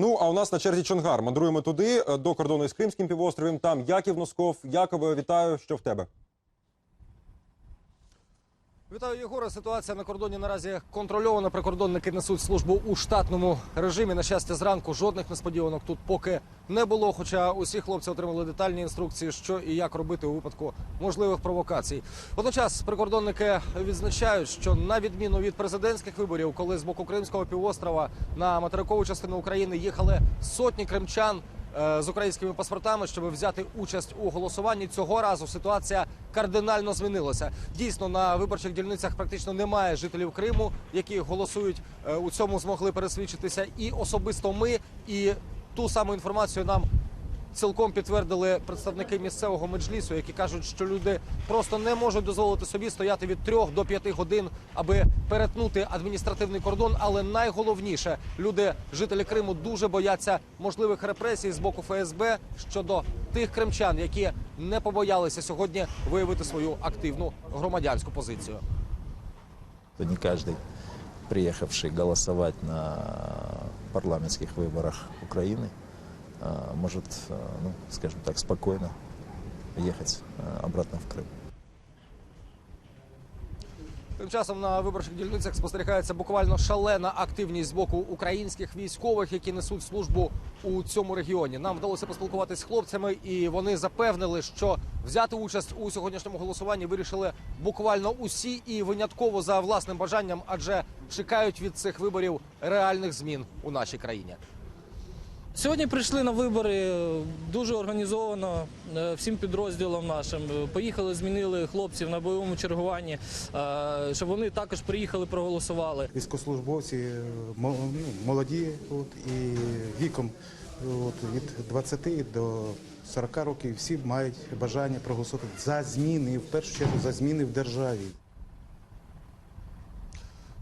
Ну а у нас на черзі Чонгар. Мандруємо туди е, до кордону із Кримським півостровом. Там Яків Носков. Якове, вітаю. Що в тебе? Вітаю, Єгоре. Ситуація на кордоні наразі контрольована. Прикордонники несуть службу у штатному режимі. На щастя, зранку жодних несподіванок тут поки не було. Хоча усі хлопці отримали детальні інструкції, що і як робити у випадку можливих провокацій. Водночас прикордонники відзначають, що на відміну від президентських виборів, коли з боку Кримського півострова на материкову частину України їхали сотні кримчан. е, З українськими паспортами, щоб взяти участь у голосуванні, цього разу ситуація кардинально змінилося. Дійсно, на виборчих дільницях практично немає жителів Криму, які голосують. Е, У цьому змогли пересвідчитися і особисто ми, і ту саму інформацію нам цілком підтвердили представники місцевого меджлісу, які кажуть, що люди просто не можуть дозволити собі стояти від 3 до 5 годин, аби перетнути адміністративний кордон. Але найголовніше, люди, жителі Криму, дуже бояться можливих репресій з боку ФСБ щодо тих кримчан, які не побоялися сьогодні виявити свою активну громадянську позицію. то не каждый, приехавший голосовать на парламентских выборах Украины, а, может, ну, скажем так, спокойно ехать обратно в Крым. Тим часом на виборчих дільницях спостерігається буквально шалена активність з боку українських військових, які несуть службу у цьому регіоні. Нам вдалося поспілкуватися з хлопцями, і вони запевнили, що взяти участь у сьогоднішньому голосуванні вирішили буквально усі і винятково за власним бажанням, адже чекають від цих виборів реальних змін у нашій країні. Сьогодні прийшли на вибори е, дуже організовано е, всім підрозділам нашим. Е, Поїхали, змінили хлопців на бойовому чергуванні, щоб вони також приїхали, проголосували. Військовослужбовці мо- ну, молоді от, і віком от, від 20 до 40 років всі мають бажання проголосувати за зміни, в першу чергу за зміни в державі.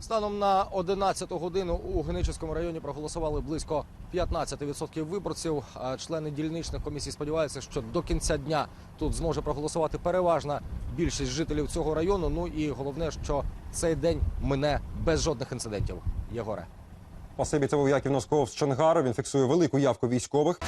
Станом на 11 годину у Геническому районі проголосували близько 15% виборців. Члени дільничних комісій сподіваються, що до кінця дня тут зможе проголосувати переважна більшість жителів цього району. Ну і головне, що цей день мине без жодних інцидентів. Єгоре. Спасибі, це був Яків Носков з Чонгару. Він фіксує велику явку військових.